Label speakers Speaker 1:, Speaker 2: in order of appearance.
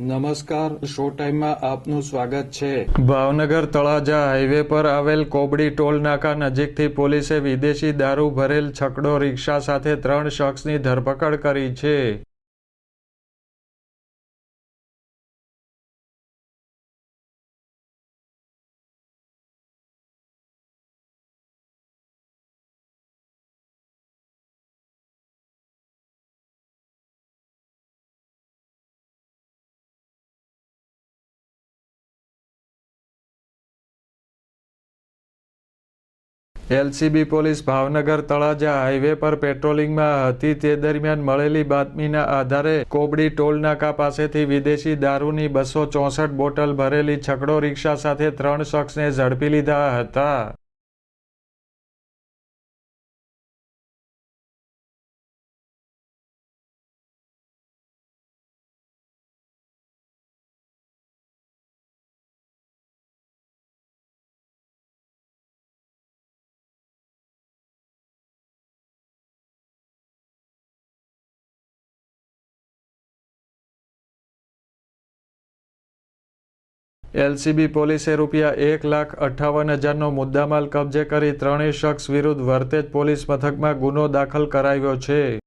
Speaker 1: નમસ્કાર, શો ટાઈમમાં આપનું સ્વાગત છે.
Speaker 2: ભાવનગર તળાજા હાઈવે પર આવેલ કોબડી ટોલ નાકા નજીકથી પોલીસે વિદેશી દારૂ ભરેલ છકડો રિક્ષા સાથે ત્રણ શખ્સની ધરપકડ કરી છે. LCB police Bhavnagar Talaja highway પર પેટ્રોલિંગમાં હતી. તે દરમિયાન મળેલી બાતમીના આધારે કોબડી ટોલનાકા પાસેથી વિદેશી દારૂની બસો ચોસઠ બોટલ ભરેલી છકડો રિક્ષા સાથે ત્રણ શખ્સને ઝડપી લીધા હતા. એલસીબી પોલીસે રૂપિયા એક લાખ અઠ્ઠાવન હજારનો મુદ્દામાલ કબજે કરી ત્રણેય શખ્સ વિરુદ્ધ વર્તેજ પોલીસ મથકમાં ગુનો દાખલ કરાવ્યો છે.